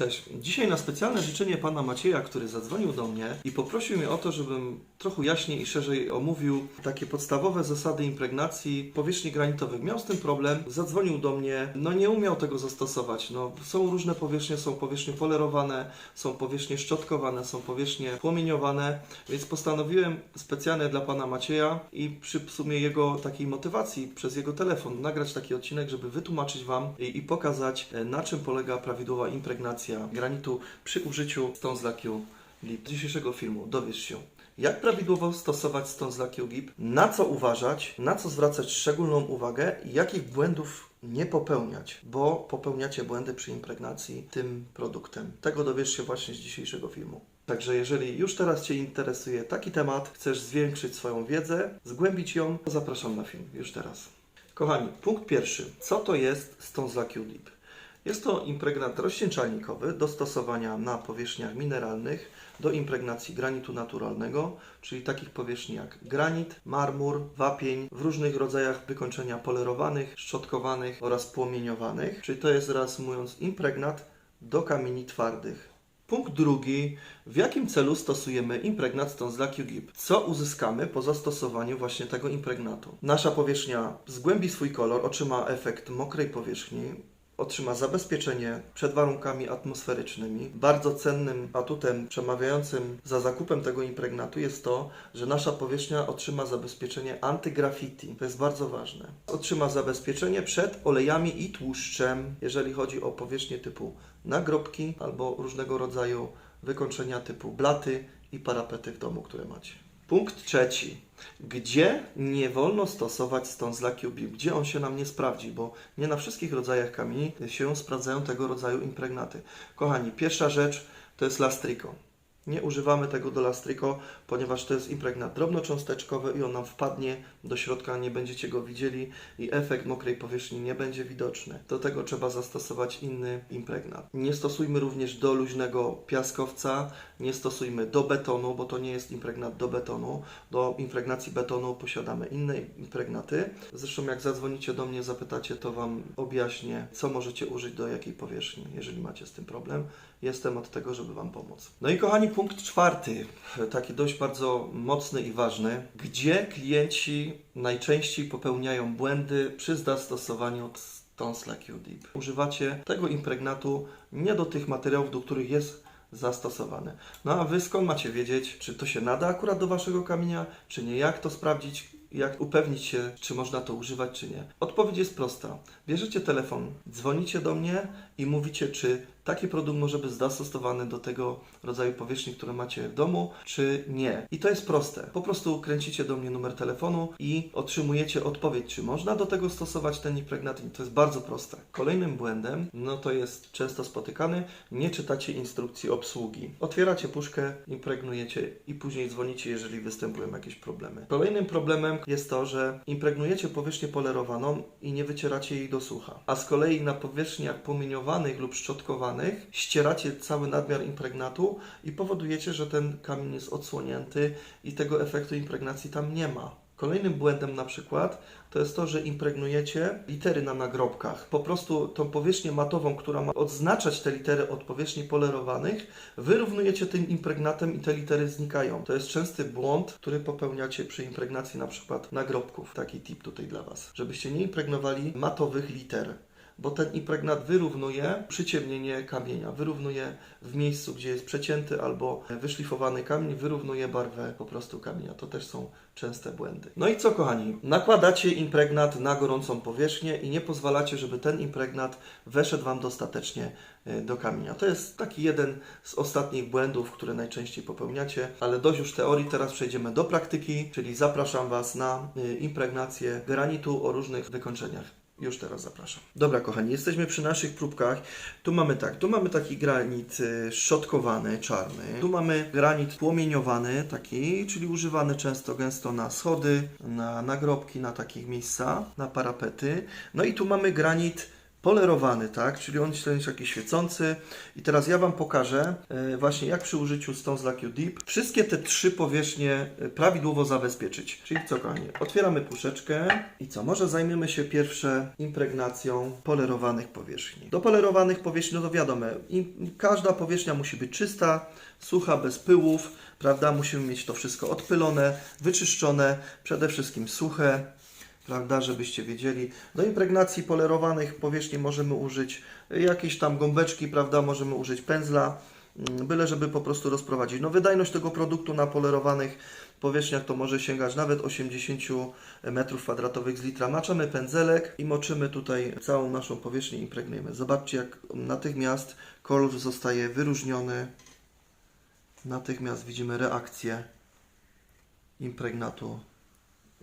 Cześć. Dzisiaj na specjalne życzenie pana Macieja, który zadzwonił do mnie i poprosił mnie o to, żebym trochę jaśniej i szerzej omówił takie podstawowe zasady impregnacji powierzchni granitowych. Miał z tym problem, zadzwonił do mnie, no nie umiał tego zastosować. No, są różne powierzchnie, są powierzchnie polerowane, są powierzchnie szczotkowane, są powierzchnie płomieniowane, więc postanowiłem specjalnie dla pana Macieja i przy sumie jego takiej motywacji przez jego telefon nagrać taki odcinek, żeby wytłumaczyć wam i, i pokazać e, na czym polega prawidłowa impregnacja granitu przy użyciu Stones Lacue Lip. Z dzisiejszego filmu dowiesz się, jak prawidłowo stosować Stones Lacue Lip, na co uważać, na co zwracać szczególną uwagę i jakich błędów nie popełniać, bo popełniacie błędy przy impregnacji tym produktem. Tego dowiesz się właśnie z dzisiejszego filmu. Także jeżeli już teraz Cię interesuje taki temat, chcesz zwiększyć swoją wiedzę, zgłębić ją, to zapraszam na film już teraz. Kochani, punkt pierwszy. Co to jest Stones Lacue Lip? Jest to impregnat rozcieńczalnikowy do stosowania na powierzchniach mineralnych do impregnacji granitu naturalnego, czyli takich powierzchni jak granit, marmur, wapień w różnych rodzajach wykończenia polerowanych, szczotkowanych oraz płomieniowanych, czyli to jest reasumując impregnat do kamieni twardych. Punkt drugi. W jakim celu stosujemy impregnat Stones Lacue Gip? Co uzyskamy po zastosowaniu właśnie tego impregnatu? Nasza powierzchnia zgłębi swój kolor, otrzyma efekt mokrej powierzchni, otrzyma zabezpieczenie przed warunkami atmosferycznymi. Bardzo cennym atutem przemawiającym za zakupem tego impregnatu jest to, że nasza powierzchnia otrzyma zabezpieczenie antygraffiti. To jest bardzo ważne. Otrzyma zabezpieczenie przed olejami i tłuszczem, jeżeli chodzi o powierzchnię typu nagrobki albo różnego rodzaju wykończenia typu blaty i parapety w domu, które macie. Punkt trzeci. Gdzie nie wolno stosować Stones Lacue Bip? Gdzie on się nam nie sprawdzi? Bo nie na wszystkich rodzajach kamieni się sprawdzają tego rodzaju impregnaty. Kochani, pierwsza rzecz to jest lastrico. Nie używamy tego do lastrico, ponieważ to jest impregnat drobnocząsteczkowy i on nam wpadnie do środka, nie będziecie go widzieli i efekt mokrej powierzchni nie będzie widoczny. Do tego trzeba zastosować inny impregnat. Nie stosujmy również do luźnego piaskowca, nie stosujmy do betonu, bo to nie jest impregnat do betonu. Do impregnacji betonu posiadamy inne impregnaty. Zresztą jak zadzwonicie do mnie, zapytacie, to Wam objaśnię, co możecie użyć do jakiej powierzchni, jeżeli macie z tym problem. Jestem od tego, żeby Wam pomóc. No i kochani, punkt czwarty, taki dość bardzo mocny i ważny. Gdzie klienci najczęściej popełniają błędy przy zastosowaniu Stones Lacue Deep? Używacie tego impregnatu nie do tych materiałów, do których jest zastosowany. No a Wy skąd macie wiedzieć, czy to się nada akurat do Waszego kamienia, czy nie? Jak to sprawdzić? Jak upewnić się, czy można to używać, czy nie? Odpowiedź jest prosta. Bierzecie telefon, dzwonicie do mnie i mówicie, czy taki produkt może być zastosowany do tego rodzaju powierzchni, które macie w domu, czy nie. I to jest proste. Po prostu kręcicie do mnie numer telefonu i otrzymujecie odpowiedź, czy można do tego stosować ten impregnat. I to jest bardzo proste. Kolejnym błędem, no to jest często spotykany, nie czytacie instrukcji obsługi. Otwieracie puszkę, impregnujecie i później dzwonicie, jeżeli występują jakieś problemy. Kolejnym problemem jest to, że impregnujecie powierzchnię polerowaną i nie wycieracie jej do sucha. A z kolei na powierzchniach płomieniowanych lub szczotkowanych ścieracie cały nadmiar impregnatu i powodujecie, że ten kamień jest odsłonięty i tego efektu impregnacji tam nie ma. Kolejnym błędem na przykład to jest to, że impregnujecie litery na nagrobkach. Po prostu tą powierzchnię matową, która ma odznaczać te litery od powierzchni polerowanych, wyrównujecie tym impregnatem i te litery znikają. To jest częsty błąd, który popełniacie przy impregnacji na przykład nagrobków. Taki tip tutaj dla Was. Żebyście nie impregnowali matowych liter bo ten impregnat wyrównuje przyciemnienie kamienia, wyrównuje w miejscu, gdzie jest przecięty albo wyszlifowany kamień, wyrównuje barwę po prostu kamienia. To też są częste błędy. No i co kochani? Nakładacie impregnat na gorącą powierzchnię i nie pozwalacie, żeby ten impregnat weszedł Wam dostatecznie e, do kamienia. To jest taki jeden z ostatnich błędów, które najczęściej popełniacie, ale dość już teorii, teraz przejdziemy do praktyki, czyli zapraszam Was na e, impregnację granitu o różnych wykończeniach. Już teraz zapraszam. Dobra, kochani, jesteśmy przy naszych próbkach. Tu mamy tak, tu mamy taki granit y, szczotkowany, czarny. Tu mamy granit płomieniowany, taki, czyli używany często, gęsto na schody, na nagrobki, na takich miejsca, na parapety. No i tu mamy granit polerowany, tak? Czyli on jest taki świecący. I teraz ja Wam pokażę e, właśnie jak przy użyciu Stones You Deep wszystkie te trzy powierzchnie e, prawidłowo zabezpieczyć. Czyli co kochani, otwieramy puszeczkę i co? Może zajmiemy się pierwsze impregnacją polerowanych powierzchni. Do polerowanych powierzchni, no to wiadomo, każda powierzchnia musi być czysta, sucha, bez pyłów, prawda? Musimy mieć to wszystko odpylone, wyczyszczone, przede wszystkim suche, prawda, żebyście wiedzieli. Do impregnacji polerowanych powierzchni możemy użyć jakieś tam gąbeczki, prawda, możemy użyć pędzla, mm, byle żeby po prostu rozprowadzić. No wydajność tego produktu na polerowanych powierzchniach to może sięgać nawet 80 m2 z litra. Maczamy pędzelek i moczymy tutaj całą naszą powierzchnię i impregnujemy. Zobaczcie jak natychmiast kolor zostaje wyróżniony. Natychmiast widzimy reakcję impregnatu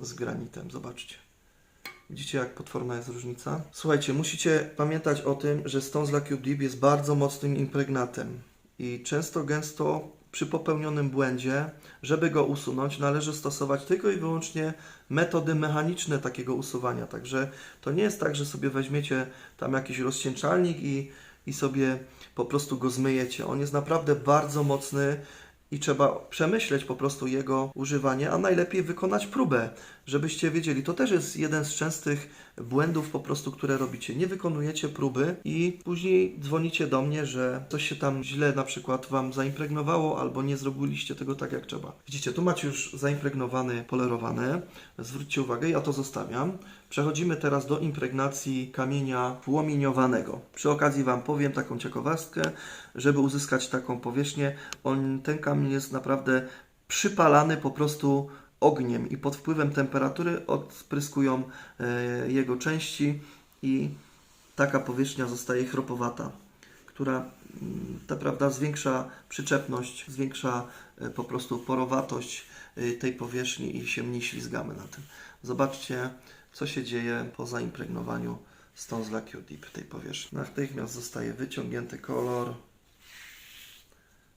z granitem. Zobaczcie. Widzicie, jak potworna jest różnica? Słuchajcie, musicie pamiętać o tym, że Stones La Cube Deep jest bardzo mocnym impregnatem i często, gęsto przy popełnionym błędzie, żeby go usunąć, należy stosować tylko i wyłącznie metody mechaniczne takiego usuwania. Także to nie jest tak, że sobie weźmiecie tam jakiś rozcieńczalnik i, i sobie po prostu go zmyjecie. On jest naprawdę bardzo mocny i trzeba przemyśleć po prostu jego używanie, a najlepiej wykonać próbę, żebyście wiedzieli. To też jest jeden z częstych błędów po prostu, które robicie. Nie wykonujecie próby i później dzwonicie do mnie, że coś się tam źle na przykład Wam zaimpregnowało albo nie zrobiliście tego tak jak trzeba. Widzicie, tu macie już zaimpregnowany, polerowane. Zwróćcie uwagę, ja to zostawiam. Przechodzimy teraz do impregnacji kamienia płomieniowanego. Przy okazji Wam powiem taką ciekawostkę, żeby uzyskać taką powierzchnię. On, ten kamień jest naprawdę przypalany po prostu ogniem i pod wpływem temperatury odpryskują e, jego części i taka powierzchnia zostaje chropowata, która mm, ta prawda zwiększa przyczepność, zwiększa e, po prostu porowatość e, tej powierzchni i się mniej ślizgamy na tym. Zobaczcie, co się dzieje po zaimpregnowaniu Stones La Q-Deep tej powierzchni. Natychmiast zostaje wyciągnięty kolor.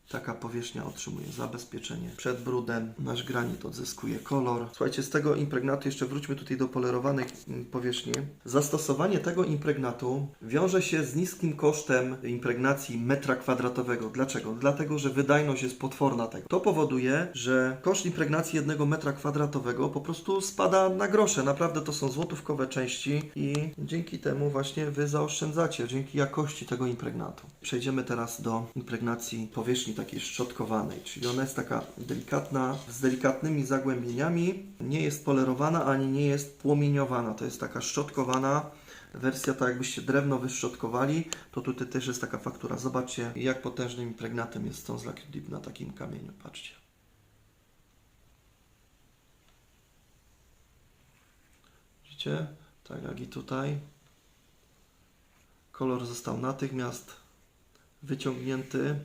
Taka powierzchnia otrzymuje zabezpieczenie przed brudem. Nasz granit odzyskuje kolor. Słuchajcie, z tego impregnatu jeszcze wróćmy tutaj do polerowanych mm, powierzchni. Zastosowanie tego impregnatu wiąże się z niskim kosztem impregnacji metra kwadratowego. Dlaczego? Dlatego, że wydajność jest potworna tego. To powoduje, że koszt impregnacji jednego metra kwadratowego po prostu spada na grosze. Naprawdę to są złotówkowe części i dzięki temu właśnie Wy zaoszczędzacie, dzięki jakości tego impregnatu. Przejdziemy teraz do impregnacji powierzchni takiej szczotkowanej, czyli ona jest taka delikatna, z delikatnymi zagłębieniami, nie jest polerowana ani nie jest płomieniowana. To jest taka szczotkowana wersja, tak jakbyście drewno wyszczotkowali, to tutaj też jest taka faktura. Zobaczcie, jak potężnym impregnatem jest Stones Like Deep na takim kamieniu. Patrzcie. Widzicie? Tak jak i tutaj. Kolor został natychmiast wyciągnięty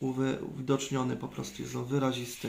uwidoczniony po prostu, jest on wyrazisty.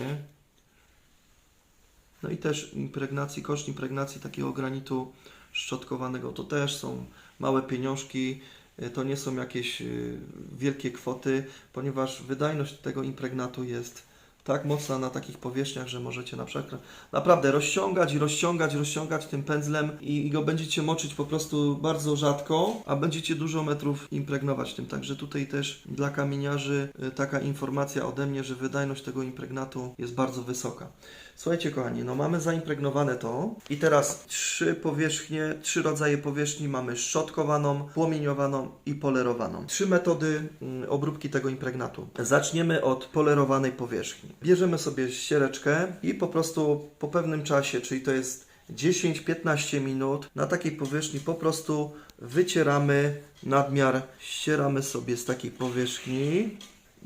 No i też impregnacji, koszt impregnacji takiego granitu szczotkowanego to też są małe pieniążki, y, to nie są jakieś y, wielkie kwoty, ponieważ wydajność tego impregnatu jest tak mocna na takich powierzchniach, że możecie na przykład naprawdę rozciągać i rozciągać, rozciągać tym pędzlem i, i go będziecie moczyć po prostu bardzo rzadko, a będziecie dużo metrów impregnować tym. Także tutaj też dla kamieniarzy y, taka informacja ode mnie, że wydajność tego impregnatu jest bardzo wysoka. Słuchajcie kochani, no mamy zaimpregnowane to i teraz trzy powierzchnie, trzy rodzaje powierzchni mamy szczotkowaną, płomieniowaną i polerowaną. Trzy metody mm, obróbki tego impregnatu. Zaczniemy od polerowanej powierzchni. Bierzemy sobie ściereczkę i po prostu po pewnym czasie, czyli to jest 10-15 minut, na takiej powierzchni po prostu wycieramy nadmiar, ścieramy sobie z takiej powierzchni.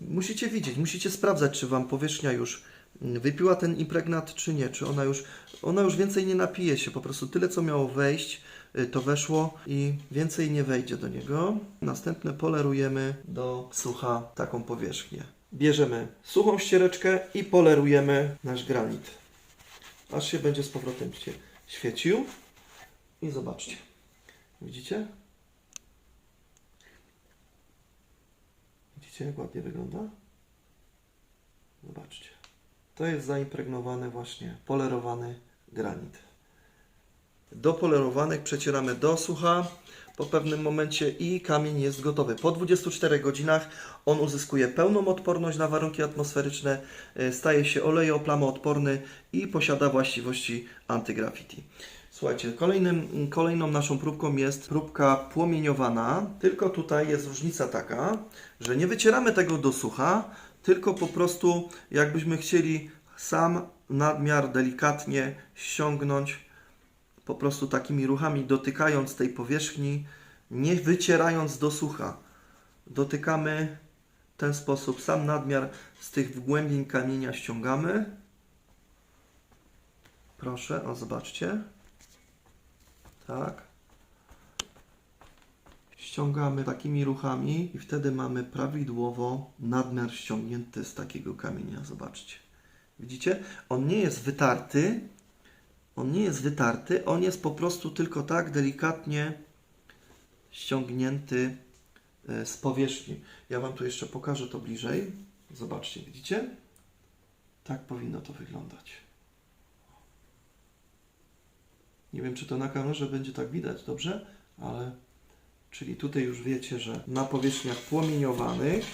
Musicie widzieć, musicie sprawdzać, czy Wam powierzchnia już wypiła ten impregnat, czy nie, czy ona już, ona już więcej nie napije się, po prostu tyle, co miało wejść, y, to weszło i więcej nie wejdzie do niego. Następne polerujemy do sucha taką powierzchnię. Bierzemy suchą ściereczkę i polerujemy nasz granit. Aż się będzie z powrotem świecił. I zobaczcie. Widzicie? Widzicie, jak ładnie wygląda? Zobaczcie. To jest zaimpregnowany właśnie, polerowany granit. do polerowanych, przecieramy do sucha po pewnym momencie i kamień jest gotowy. Po 24 godzinach on uzyskuje pełną odporność na warunki atmosferyczne, e, staje się olejoplamoodporny i posiada właściwości antygraffiti. Słuchajcie, kolejnym, kolejną naszą próbką jest próbka płomieniowana, tylko tutaj jest różnica taka, że nie wycieramy tego do sucha, tylko po prostu jakbyśmy chcieli sam nadmiar delikatnie ściągnąć po prostu takimi ruchami dotykając tej powierzchni, nie wycierając do sucha. Dotykamy w ten sposób, sam nadmiar z tych wgłębień kamienia ściągamy. Proszę, o zobaczcie. Tak. Ściągamy takimi ruchami i wtedy mamy prawidłowo nadmiar ściągnięty z takiego kamienia. Zobaczcie. Widzicie? On nie jest wytarty, on nie jest wytarty, on jest po prostu tylko tak delikatnie ściągnięty e, z powierzchni. Ja Wam tu jeszcze pokażę to bliżej. Zobaczcie, widzicie? Tak powinno to wyglądać. Nie wiem, czy to na kamerze będzie tak widać dobrze, ale czyli tutaj już wiecie, że na powierzchniach płomieniowanych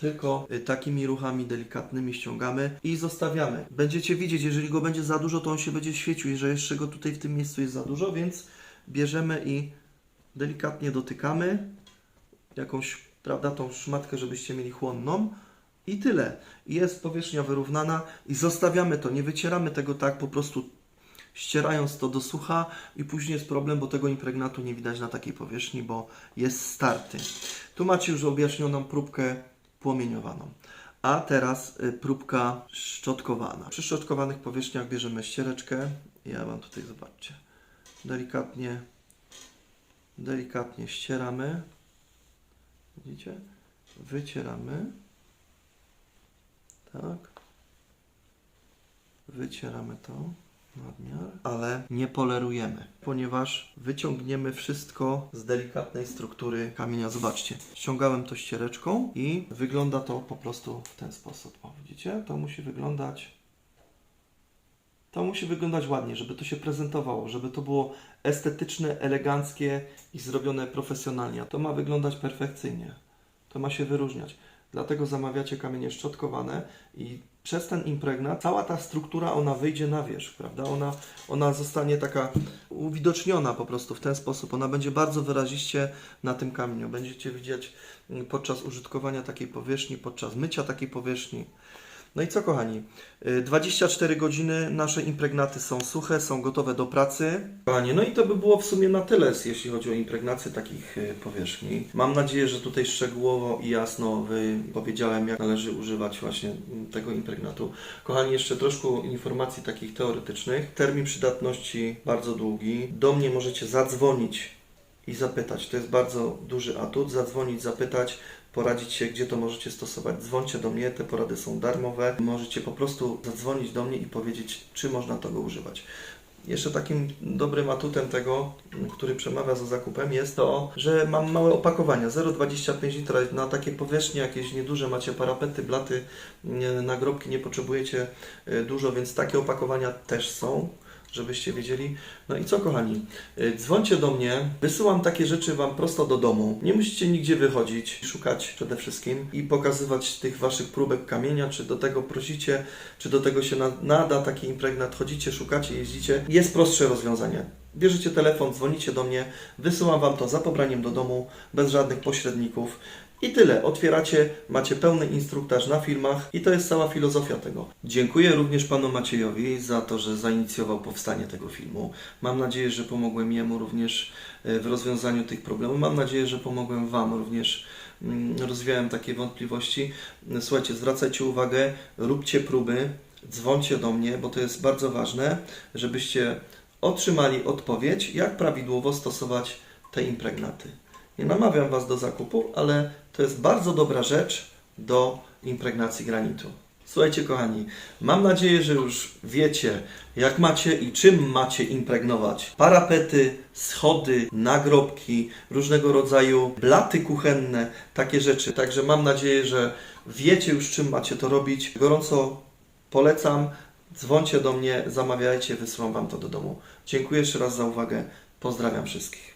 tylko y, takimi ruchami delikatnymi ściągamy i zostawiamy. Będziecie widzieć, jeżeli go będzie za dużo, to on się będzie świecił i że jeszcze go tutaj w tym miejscu jest za dużo, więc bierzemy i delikatnie dotykamy jakąś, prawda, tą szmatkę, żebyście mieli chłonną i tyle. Jest powierzchnia wyrównana i zostawiamy to, nie wycieramy tego tak po prostu ścierając to do sucha i później jest problem, bo tego impregnatu nie widać na takiej powierzchni, bo jest starty. Tu macie już objaśnioną próbkę płomieniowaną. A teraz y, próbka szczotkowana. Przy szczotkowanych powierzchniach bierzemy ściereczkę. Ja Wam tutaj zobaczcie. Delikatnie, delikatnie ścieramy. Widzicie? Wycieramy. Tak. Wycieramy to nadmiar, ale nie polerujemy, ponieważ wyciągniemy wszystko z delikatnej struktury kamienia. Zobaczcie, ściągałem to ściereczką i wygląda to po prostu w ten sposób. O, widzicie? To musi wyglądać to musi wyglądać ładnie, żeby to się prezentowało, żeby to było estetyczne, eleganckie i zrobione profesjonalnie. To ma wyglądać perfekcyjnie. To ma się wyróżniać. Dlatego zamawiacie kamienie szczotkowane i przez ten impregnat cała ta struktura ona wyjdzie na wierzch, prawda? Ona, ona zostanie taka uwidoczniona po prostu w ten sposób. Ona będzie bardzo wyraziście na tym kamieniu. Będziecie widzieć mm, podczas użytkowania takiej powierzchni, podczas mycia takiej powierzchni. No i co kochani, Y, 24 godziny nasze impregnaty są suche, są gotowe do pracy. Kochani, no i to by było w sumie na tyle, jeśli chodzi o impregnację takich y, powierzchni. Mam nadzieję, że tutaj szczegółowo i jasno powiedziałem, jak należy używać właśnie mm, tego impregnatu. Kochani, jeszcze troszkę informacji takich teoretycznych. Termin przydatności bardzo długi. Do mnie możecie zadzwonić i zapytać. To jest bardzo duży atut. Zadzwonić, zapytać, poradzić się, gdzie to możecie stosować. Dzwońcie do mnie, te porady są darmowe. Możecie po prostu zadzwonić do mnie i powiedzieć, czy można tego używać. Jeszcze takim dobrym atutem tego, który przemawia za zakupem, jest to, że mam małe opakowania 0,25 litra na takie powierzchnie jakieś nieduże, macie parapety, blaty, nagrobki, nie potrzebujecie e, dużo, więc takie opakowania też są żebyście wiedzieli. No i co, kochani? Y, Dzwońcie do mnie, wysyłam takie rzeczy Wam prosto do domu. Nie musicie nigdzie wychodzić, szukać przede wszystkim i pokazywać tych Waszych próbek kamienia, czy do tego prosicie, czy do tego się na- nada taki impregnat. Chodzicie, szukacie, jeździcie. Jest prostsze rozwiązanie. Bierzecie telefon, dzwonicie do mnie, wysyłam Wam to za pobraniem do domu, bez żadnych pośredników. I tyle. Otwieracie, macie pełny instruktaż na filmach i to jest cała filozofia tego. Dziękuję również panu Maciejowi za to, że zainicjował powstanie tego filmu. Mam nadzieję, że pomogłem jemu również e, w rozwiązaniu tych problemów. Mam nadzieję, że pomogłem wam również. mm, Rozwiałem takie wątpliwości. Słuchajcie, zwracajcie uwagę, róbcie próby, dzwońcie do mnie, bo to jest bardzo ważne, żebyście otrzymali odpowiedź, jak prawidłowo stosować te impregnaty. Nie namawiam Was do zakupu, ale to jest bardzo dobra rzecz do impregnacji granitu. Słuchajcie, kochani, mam nadzieję, że już wiecie, jak macie i czym macie impregnować parapety, schody, nagrobki, różnego rodzaju blaty kuchenne, takie rzeczy. Także mam nadzieję, że wiecie już, czym macie to robić. Gorąco polecam. dzwońcie do mnie, zamawiajcie, wysyłam Wam to do domu. Dziękuję jeszcze raz za uwagę. Pozdrawiam wszystkich.